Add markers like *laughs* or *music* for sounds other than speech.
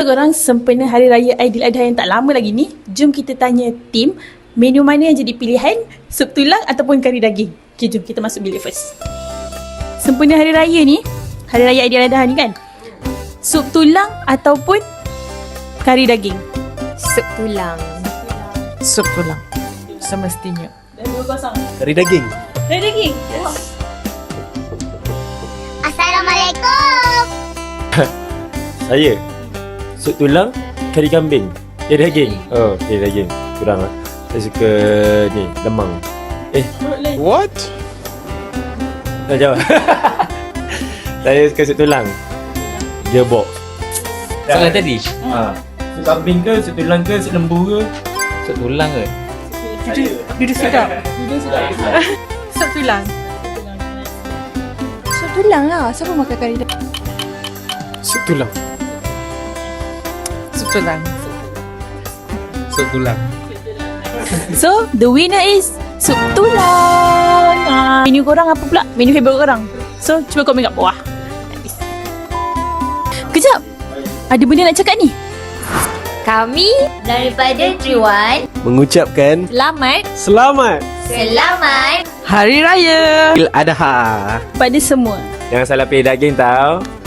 Korang sempena Hari Raya Aidiladha yang tak lama lagi ni, jom kita tanya tim menu mana yang jadi pilihan, sup tulang ataupun kari daging. Okay, jom kita masuk bilik first. Sempena Hari Raya ni, Hari Raya Aidiladha ni kan, sup tulang ataupun kari daging. Sup tulang. Sup tulang. Semestinya. Dan dua kosong. Kari daging. Kari daging? Yes. Assalamualaikum. *laughs* Saya. Sup tulang, kari kambing. Kari daging. Oh, kari daging. Kurang lah. Saya suka ni, lemang. Eh, What? dah jawab. *laughs* Saya suka sup tulang. Dia box. Soalan tadi Ha. Sup kambing ke, sup tulang ke, sup lembu ke? Sup tulang ke? Duduk sedap. *laughs* Sup tulang. Sup tulang lah. Siapa makan kari? Sup tulang. Tulang. Sup tulang So, the winner is sup tulang. Ah, menu korang apa pula? Menu favourite korang. So, cuba komen kat bawah. Kejap. Ada benda nak cakap ni. Kami Daripada Triwan, Mengucapkan selamat selamat. selamat Hari Raya. Adha. Pada semua. Jangan salah pilih daging tau.